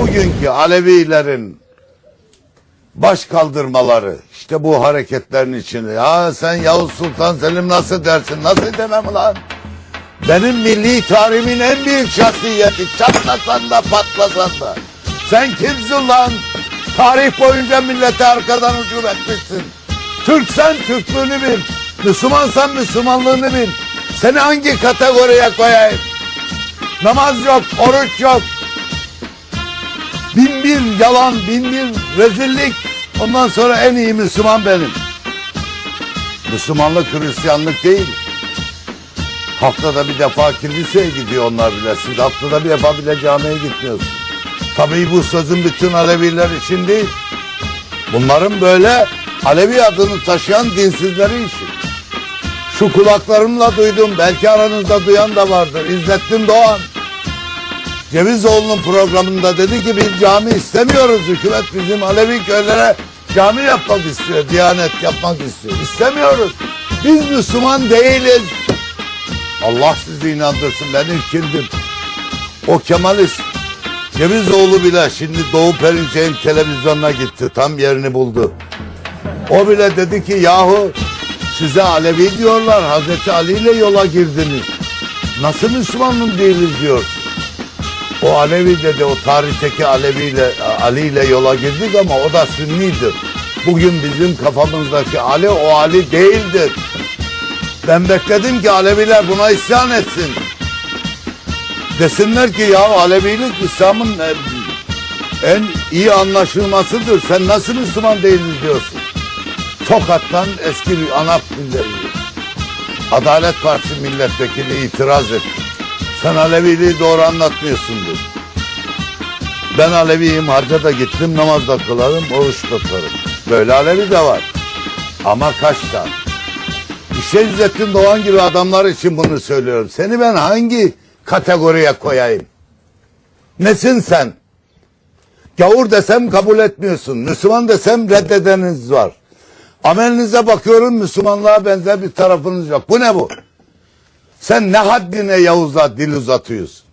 bugünkü Alevilerin baş kaldırmaları işte bu hareketlerin içinde. Ya sen Yavuz Sultan Selim nasıl dersin? Nasıl demem lan? Benim milli tarihimin en büyük şahsiyeti. Çatlasan da patlasan da. Sen kimsin lan? Tarih boyunca millete arkadan hücum etmişsin. Türksen Türklüğünü bil. Müslümansan Müslümanlığını bil. Seni hangi kategoriye koyayım? Namaz yok, oruç yok. Bin bir yalan, bin bir rezillik. Ondan sonra en iyi Müslüman benim. Müslümanlık Hristiyanlık değil. Haftada bir defa kiliseye gidiyor onlar bile. Siz haftada bir defa bile camiye gitmiyorsunuz. Tabii bu sözün bütün Aleviler için değil. Bunların böyle Alevi adını taşıyan dinsizleri işi. Şu kulaklarımla duydum. Belki aranızda duyan da vardır. İzzettin Doğan. Cevizoğlu'nun programında dedi ki biz cami istemiyoruz. Hükümet bizim Alevi köylere cami yapmak istiyor. Diyanet yapmak istiyor. İstemiyoruz. Biz Müslüman değiliz. Allah sizi inandırsın ben irkildim. O Kemalist Cevizoğlu bile şimdi Doğu Perinçek'in televizyonuna gitti. Tam yerini buldu. O bile dedi ki yahu size Alevi diyorlar. Hazreti Ali ile yola girdiniz. Nasıl Müslümanım değiliz diyorsun. O Alevi dedi o tarihteki Alevi ile Ali ile yola girdik ama o da Sünnidir. Bugün bizim kafamızdaki Ali o Ali değildir. Ben bekledim ki Aleviler buna isyan etsin. Desinler ki ya Alevilik İslam'ın en, iyi anlaşılmasıdır. Sen nasıl Müslüman değiliz diyorsun. Tokat'tan eski bir ANAP milletvekili. Adalet Partisi milletvekili itiraz etti. Sen Aleviliği doğru anlatmıyorsundur. Ben Aleviyim, harca da gittim, namaz da kılarım, oruç tutarım. Böyle Alevi de var. Ama kaç tane? İşte İzzettin Doğan gibi adamlar için bunu söylüyorum. Seni ben hangi kategoriye koyayım? Nesin sen? Gavur desem kabul etmiyorsun. Müslüman desem reddedeniz var. Amelinize bakıyorum Müslümanlığa benzer bir tarafınız yok. Bu ne bu? Sen ne haddine Yavuz'a dil uzatıyorsun?